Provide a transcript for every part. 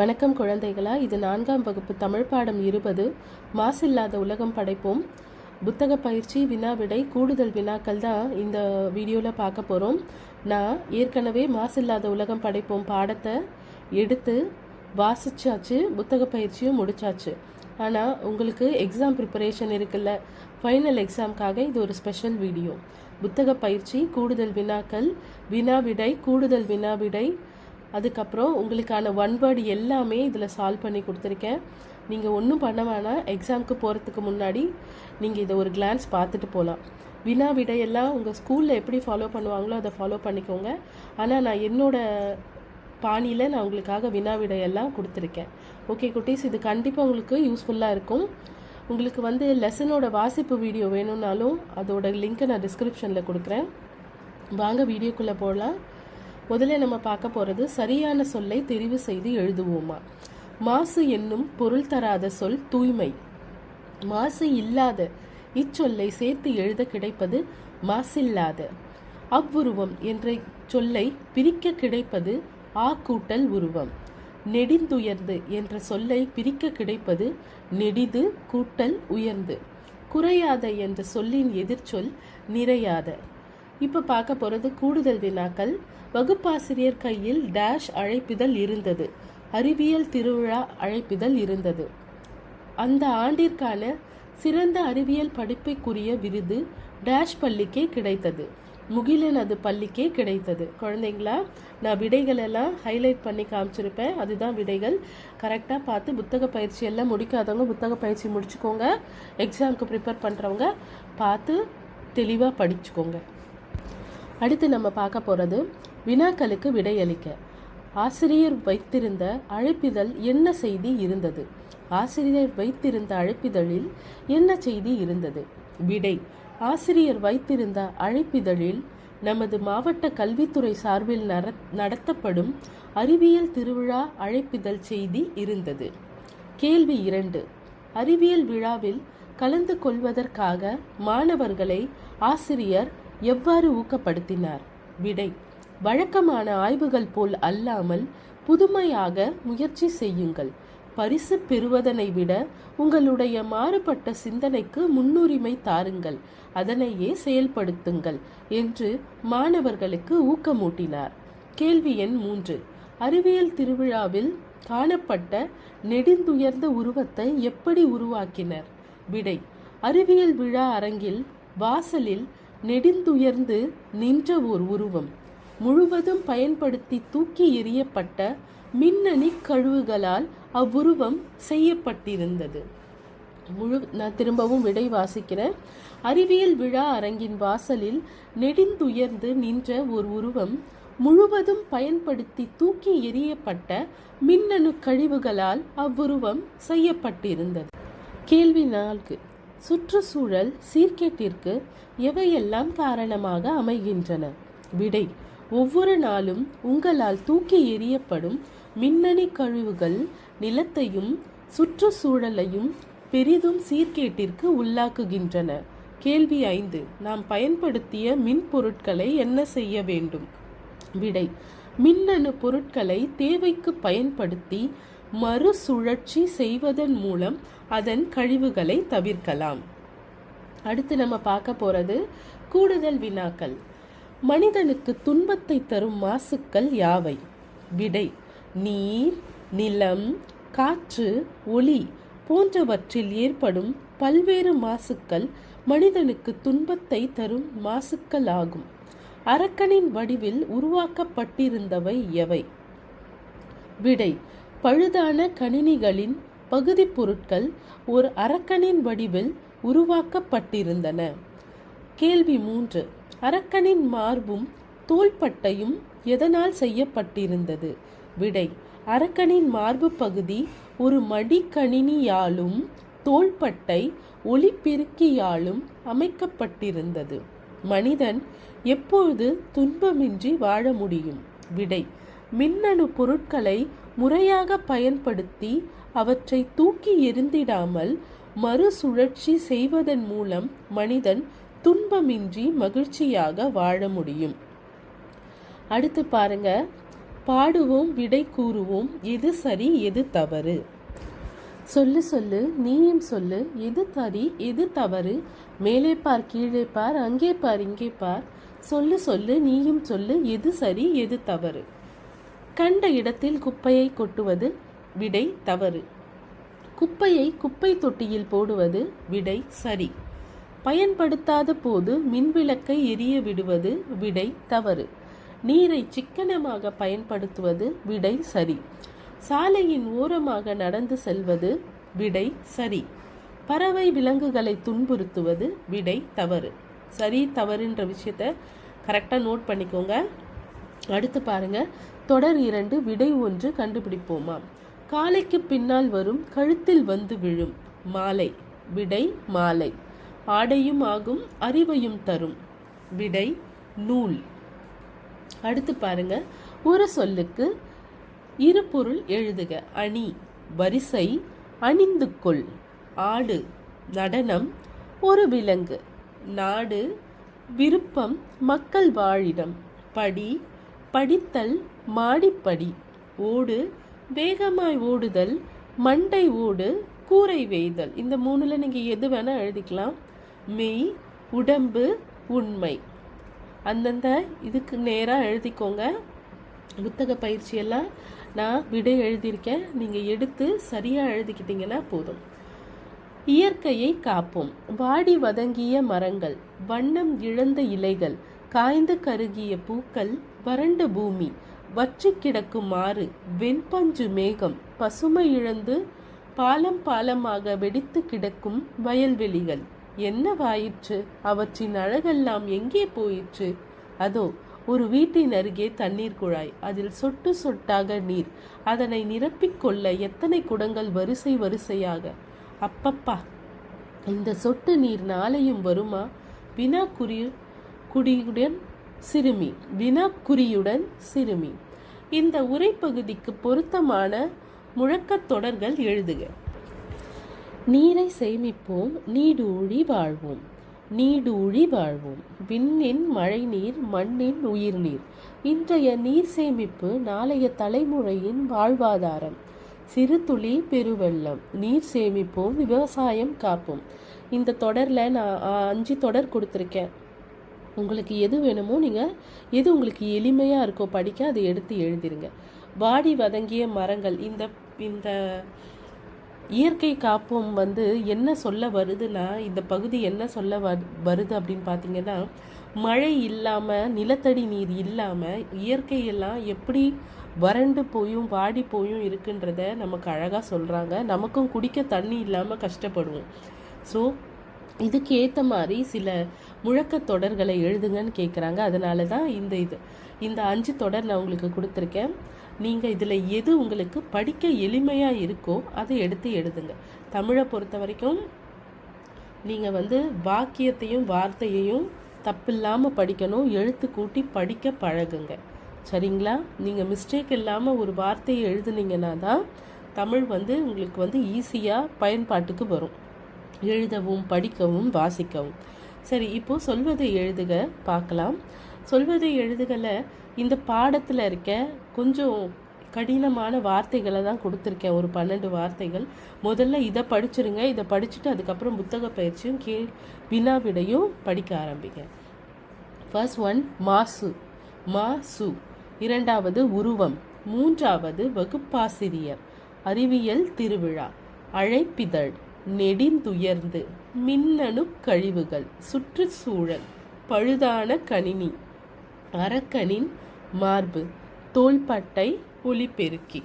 வணக்கம் குழந்தைகளா இது நான்காம் வகுப்பு தமிழ் பாடம் இருபது மாசில்லாத உலகம் படைப்போம். புத்தக பயிற்சி வினா விடை கூடுதல் வினாக்கள் தான் இந்த வீடியோவில் பார்க்க போகிறோம் நான் ஏற்கனவே மாசில்லாத உலகம் படைப்போம் பாடத்தை எடுத்து வாசிச்சாச்சு புத்தக பயிற்சியும் முடிச்சாச்சு. ஆனால் உங்களுக்கு எக்ஸாம் ப்ரிப்பரேஷன் இருக்குல்ல ஃபைனல் எக்ஸாம்க்காக இது ஒரு ஸ்பெஷல் வீடியோ புத்தக பயிற்சி கூடுதல் வினாக்கள் வினா விடை கூடுதல் வினா விடை அதுக்கப்புறம் உங்களுக்கான ஒன் வேர்டு எல்லாமே இதில் சால்வ் பண்ணி கொடுத்துருக்கேன். நீங்கள் ஒன்றும் பண்ண வேணாம். எக்ஸாமுக்கு போகிறதுக்கு முன்னாடி நீங்கள் இதை ஒரு கிளான்ஸ் பார்த்துட்டு போகலாம் வினா விடையெல்லாம் உங்கள் ஸ்கூலில் எப்படி ஃபாலோ பண்ணுவாங்களோ அதை ஃபாலோ பண்ணிக்கோங்க. ஆனால் நான் என்னோட பாணியில் நான் உங்களுக்காக வினா விடையெல்லாம் கொடுத்துருக்கேன். ஓகே குட்டீஸ் இது கண்டிப்பாக உங்களுக்கு யூஸ்ஃபுல்லாக இருக்கும். உங்களுக்கு வந்து லெசனோட வாசிப்பு வீடியோ வேணும்னாலும் அதோட லிங்க்கை நான் டிஸ்கிரிப்ஷனில் கொடுக்குறேன். வாங்க வீடியோக்குள்ளே போகலாம் முதல்ல நம்ம பார்க்க போகிறது சரியான சொல்லை தெரிவு செய்து எழுதுவோமா? மாசு என்னும் பொருள் தராத சொல் தூய்மை. மாசு இல்லாத இச்சொல்லை சேர்த்து எழுத கிடைப்பது மாசில்லாத. அவ்வுருவம் என்ற சொல்லை பிரிக்க கிடைப்பது ஆ கூட்டல் உருவம். நெடிந்துயர்ந்து என்ற சொல்லை பிரிக்க கிடைப்பது நெடிது கூட்டல் உயர்ந்து. குறையாத என்ற சொல்லின் எதிர்ச்சொல் நிறையாத. இப்போ பார்க்க போகிறது கூடுதல் வினாக்கள். வகுப்பாசிரியர் கையில் டேஷ் அழைப்பிதழ் இருந்தது. அறிவியல் திருவிழா அழைப்பிதழ் இருந்தது. அந்த ஆண்டிற்கான சிறந்த அறிவியல் படிப்புக்குரிய விருது டேஷ் பள்ளிக்கே கிடைத்தது. முகிலனது பள்ளிக்கே கிடைத்தது. குழந்தைங்களா நான் விடைகள் எல்லாம் ஹைலைட் பண்ணி காமிச்சிருப்பேன். அதுதான் விடைகள். கரெக்டாக பார்த்து புத்தக பயிற்சி எல்லாம் முடிக்காதவங்க புத்தக பயிற்சி முடிச்சுக்கோங்க. எக்ஸாமுக்கு ப்ரிப்பேர் பண்ணுறவங்க பார்த்து தெளிவாக படிச்சுக்கோங்க. அடுத்து நம்ம பார்க்க போகிறது வினாக்களுக்கு விடையளிக்க. ஆசிரியர் வைத்திருந்த அழைப்பிதழ் என்ன செய்தி இருந்தது? ஆசிரியர் வைத்திருந்த அழைப்பிதழில் என்ன செய்தி இருந்தது? விடை ஆசிரியர் வைத்திருந்த அழைப்பிதழில் நமது மாவட்ட கல்வித்துறை சார்பில் நடத்தப்படும் அறிவியல் திருவிழா அழைப்பிதழ் செய்தி இருந்தது. கேள்வி இரண்டு அறிவியல் விழாவில் கலந்து கொள்வதற்காக மாணவர்களை ஆசிரியர் எவ்வாறு ஊக்கப்படுத்தினார்? விடை வழக்கமான ஆய்வுகள் போல் அல்லாமல் புதுமையாக முயற்சி செய்யுங்கள். பரிசு பெறுவதனை விட உங்களுடைய மாறுபட்ட சிந்தனைக்கு முன்னுரிமை தாருங்கள். அதனையே செயல்படுத்துங்கள் என்று மாணவர்களுக்கு ஊக்கமூட்டினார். கேள்வி எண் மூன்று. அறிவியல் திருவிழாவில் காணப்பட்ட நெடிந்துயர்ந்த உருவத்தை எப்படி உருவாக்கினர்? விடை அறிவியல் விழா அரங்கில் வாசலில் நெடுந்துயர்ந்து நின்ற ஓர் உருவம். முழுவதும் பயன்படுத்தி தூக்கி எறியப்பட்ட மின்னணி கழுவுகளால் அவ்வுருவம் செய்யப்பட்டிருந்தது. முழு நான் திரும்பவும் விடை வாசிக்கிறேன். அறிவியல் விழா அரங்கின் வாசலில் நெடிந்துயர்ந்து நின்ற ஒரு உருவம் முழுவதும் பயன்படுத்தி தூக்கி எறியப்பட்ட மின்னணு கழிவுகளால் அவ்வுருவம் செய்யப்பட்டிருந்தது. கேள்வி நான்கு. சுற்றுச்சூழல் சீர்கேட்டிற்கு எவையெல்லாம் காரணமாக அமைகின்றன? விடை ஒவ்வொரு நாளும் உங்களால் தூக்கி எறியப்படும் மின்னணு கழிவுகள் நிலத்தையும் சுற்றுச்சூழலையும் பெரிதும் சீர்கேட்டிற்கு உள்ளாக்குகின்றன. கேள்வி ஐந்து நாம் பயன்படுத்திய மின் பொருட்களை என்ன செய்ய வேண்டும்? விடை மின்னணு பொருட்களை தேவைக்கு பயன்படுத்தி மறுசுழற்சி செய்வதன் மூலம் அதன் கழிவுகளை தவிர்க்கலாம். அடுத்து நம்ம பார்க்க போறது கூடுதல் வினாக்கள். மனிதனுக்கு துன்பத்தை தரும் மாசுக்கள் யாவை? விடை நீர் நிலம் காற்று ஒளி போன்றவற்றில் ஏற்படும் பல்வேறு மாசுக்கள் மனிதனுக்கு துன்பத்தை தரும் மாசுக்கள் ஆகும். அரக்கனின் வடிவில் உருவாக்கப்பட்டிருந்தவை எவை? விடை பழுதான கணினிகளின் பகுதி பொருட்கள் ஒரு அரக்கனின் வடிவில் உருவாக்கப்பட்டிருந்தன. கேள்வி மூன்று. அரக்கனின் மார்பும் தோள்பட்டையும் எதனால் செய்யப்பட்டிருந்தது? விடை. அரக்கனின் மார்பு பகுதி ஒரு மடிக்கணினியாலும் தோள்பட்டை ஒளிப்பெருக்கியாலும் அமைக்கப்பட்டிருந்தது. மனிதன் எப்பொழுது துன்பமின்றி வாழ முடியும்? விடை. மின்னணு பொருட்களை முறையாக பயன்படுத்தி அவற்றை தூக்கி எறிந்திடாமல் மறுசுழற்சி செய்வதன் மூலம் மனிதன் துன்பமின்றி மகிழ்ச்சியாக வாழ முடியும். அடுத்து பாருங்க. பாடுவோம் விடை கூறுவோம். எது சரி எது தவறு? சொல்லு சொல்லு. நீயும் சொல்லு. எது சரி எது தவறு? மேலே பார் கீழே பார். அங்கே பார் இங்கே பார். சொல்லு சொல்லு. நீயும் சொல்லு. எது சரி எது தவறு? கண்ட இடத்தில் குப்பையை கொட்டுவது விடை தவறு. குப்பையை குப்பை தொட்டியில் போடுவது விடை சரி. பயன்படுத்தாத போது மின்விளக்கை எரிய விடுவது விடை தவறு. நீரை சிக்கனமாக பயன்படுத்துவது விடை சரி. சாலையின் ஓரமாக நடந்து செல்வது விடை சரி. பறவை விலங்குகளை துன்புறுத்துவது விடை தவறு. சரி தவறுன்ற விஷயத்த கரெக்டாக நோட் பண்ணிக்கோங்க. அடுத்து பாருங்கள் தொடர் இரண்டு விடை ஒன்று கண்டுபிடிப்போமா? காலைக்கு பின்னால் வரும் கழுத்தில் வந்து விழும் மாலை. விடை மாலை. ஆடையும் ஆகும் அறிவையும் தரும். விடை நூல். அடுத்து பாருங்க. ஒரு சொல்லுக்கு இரு பொருள் எழுதுக. அணி வரிசை அணிந்து கொள் ஆடு நடனம் ஒரு விலங்கு. நாடு விருப்பம் மக்கள் வாழிடம். படி படித்தல் மாடிப்படி ஓடு வேகமாய் ஓடுதல் மண்டை ஓடு கூரை வேய்தல். இந்த மூணுல நீங்க எது வேணா எழுதிக்கலாம். மெய் உடம்பு உண்மை. அந்தந்த இதுக்கு நேராக எழுதிக்கோங்க. புத்தக பயிற்சியெல்லாம் நான் விடை எழுதியிருக்கேன். நீங்கள் எடுத்து சரியாக எழுதிக்கிட்டீங்கன்னா போதும். இயற்கையை காப்போம். வாடி வதங்கிய மரங்கள் வண்ணம் இழந்த இலைகள் காய்ந்து கருகிய பூக்கள் வறண்ட பூமி வற்றி கிடக்குமாறு வெண்பஞ்சு மேகம் பசுமை இழந்து பாலம் பாலமாக வெடித்து கிடக்கும் வயல்வெளிகள். என்னவாயிற்று அவற்றின் அழகெல்லாம் எங்கே போயிற்று? அதோ ஒரு வீட்டின் அருகே தண்ணீர் குழாய். அதில் சொட்டு சொட்டாக நீர். அதனை நிரப்பிக்கொள்ள எத்தனை குடங்கள் வரிசை வரிசையாக? அப்பப்பா! இந்த சொட்டு நீர் நாளையும் வருமா? வினா குறி குடியுடன் சிறுமி வினாக்குறியுடன் சிறுமி. இந்த உரைப்பகுதிக்கு பொருத்தமான முழக்கத் தொடர்கள் எழுதுக. நீரை சேமிப்போம் நீடூழி வாழ்வோம். நீடூழி வாழ்வோம். விண்ணின் மழைநீர் மண்ணின் உயிர்நீர். இன்றைய நீர் சேமிப்பு நாளைய தலைமுறையின் வாழ்வாதாரம். சிறு துளி பெருவெள்ளம். நீர் சேமிப்போம் விவசாயம் காப்போம். இந்த தொடரில் நான் அஞ்சு தொடர் கொடுத்துருக்கேன். உங்களுக்கு எது வேணுமோ நீங்கள் எது உங்களுக்கு எளிமையாக இருக்கோ படிக்க அதை எடுத்து எழுதிருங்க. வாடி வதங்கிய மரங்கள் இந்த இந்த இயற்கை காப்போம் வந்து என்ன சொல்ல வருதுன்னா இந்த பகுதி என்ன சொல்ல வ- வருது அப்படின்னு பார்த்தீங்கன்னா மழை இல்லாமல் நிலத்தடி நீர் இல்லாமல் இயற்கையெல்லாம் எப்படி வறண்டு போயும் வாடி போயும் இருக்குன்றத நமக்கு அழகாக சொல்கிறாங்க நமக்கும் குடிக்க தண்ணி இல்லாமல் கஷ்டப்படுவோம். ஸோ இதுக்கு ஏற்ற மாதிரி சில முழக்கத் தொடர்களை எழுதுங்கன்னு கேட்குறாங்க அதனால தான் இந்த இது இந்த அஞ்சு தொடர் நான் உங்களுக்கு கொடுத்துருக்கேன். நீங்கள் இதில் எது உங்களுக்கு படிக்க எளிமையாக இருக்கோ அதை எடுத்து எழுதுங்க. தமிழை பொறுத்த வரைக்கும் நீங்கள் வந்து வாக்கியத்தையும் வார்த்தையையும் தப்பில்லாமல் படிக்கணும். எழுத்து கூட்டி படிக்க பழகுங்க. சரிங்களா? நீங்கள் மிஸ்டேக் இல்லாமல் ஒரு வார்த்தையை எழுதுனீங்கன்னா தான் தமிழ் வந்து உங்களுக்கு வந்து ஈஸியாக பயன்பாட்டுக்கு வரும். எழுதவும் படிக்கவும் வாசிக்கவும். சரி இப்போது சொல்வதை எழுதுக பார்க்கலாம். சொல்வதை எழுதுகளை இந்த பாடத்தில் இருக்க கொஞ்சம் கடினமான வார்த்தைகளை தான் கொடுத்துருக்கேன். ஒரு பன்னெண்டு வார்த்தைகள். முதல்ல இதை படிச்சிருங்க. இதை படிச்சுட்டு அதுக்கப்புறம் புத்தக பயிற்சியும் கே வினாவிடையும் படிக்க ஆரம்பிங்க. ஃபர்ஸ்ட் ஒன் மாசு. மாசு. இரண்டாவது உருவம். மூன்றாவது வகுப்பாசிரியர். அறிவியல் திருவிழா. அழைப்பிதழ். நெடிந்துயர்ந்து மின்னணு கழிவுகள் சுற்றுச்சூழல் பழுதான கணினி அரக்கனின் மார்பு தோள்பட்டை ஒலிபெருக்கி.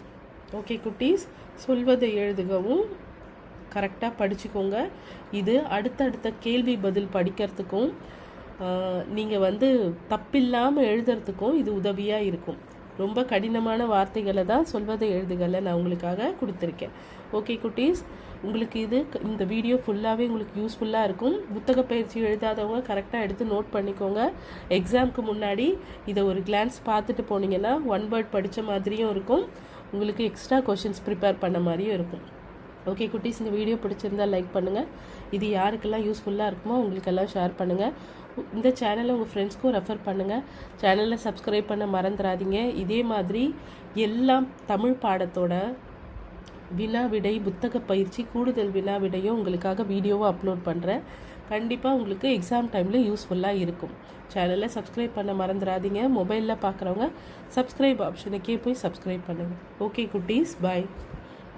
ஓகே குட்டீஸ் சொல்வதை எழுதுகவும் கரெக்டாக படிச்சுக்கோங்க. இது அடுத்தடுத்த கேள்வி பதில் படிக்கிறதுக்கும் நீங்கள் வந்து தப்பில்லாமல் எழுதுறதுக்கும் இது உதவியாக இருக்கும். ரொம்ப கடினமான வார்த்தைகளை தான் சொல்வதை எழுதுகளை நான் உங்களுக்காக கொடுத்துருக்கேன். ஓகே குட்டீஸ். உங்களுக்கு இது இந்த வீடியோ ஃபுல்லாகவே உங்களுக்கு யூஸ்ஃபுல்லாக இருக்கும். புத்தக பயிற்சி எழுதாதவங்க கரெக்டாக எடுத்து நோட் பண்ணிக்கோங்க. எக்ஸாம்க்கு முன்னாடி இதை ஒரு கிளான்ஸ் பார்த்துட்டு போனீங்கன்னா ஒன் வேர்ட் படித்த மாதிரியும் இருக்கும். உங்களுக்கு எக்ஸ்ட்ரா கொஷின்ஸ் ப்ரிப்பேர் பண்ண மாதிரியும் இருக்கும். ஓகே குட்டீஸ் இந்த வீடியோ பிடிச்சிருந்தா லைக் பண்ணுங்கள் இது யாருக்கெல்லாம் யூஸ்ஃபுல்லாக இருக்குமோ உங்களுக்கெல்லாம் ஷேர் பண்ணுங்கள் இந்த சேனலை உங்கள் ஃப்ரெண்ட்ஸ்க்கும் ரெஃபர் பண்ணுங்கள் சேனலை சப்ஸ்கிரைப் பண்ண மறந்துடாதீங்க இதே மாதிரி எல்லாம் தமிழ் பாடத்தோட வினா விடை புத்தக பயிற்சி கூடுதல் வினா விடையும் உங்களுக்காக வீடியோவை அப்லோட் பண்ணுறேன் கண்டிப்பாக உங்களுக்கு எக்ஸாம் டைமில் யூஸ்ஃபுல்லாக இருக்கும். சேனலை சப்ஸ்கிரைப் பண்ண மறந்துடாதீங்க மொபைலில் பார்க்குறவங்க சப்ஸ்கிரைப் ஆப்ஷனுக்கே போய் சப்ஸ்கிரைப் பண்ணுங்கள் ஓகே குட்டீஸ் பாய்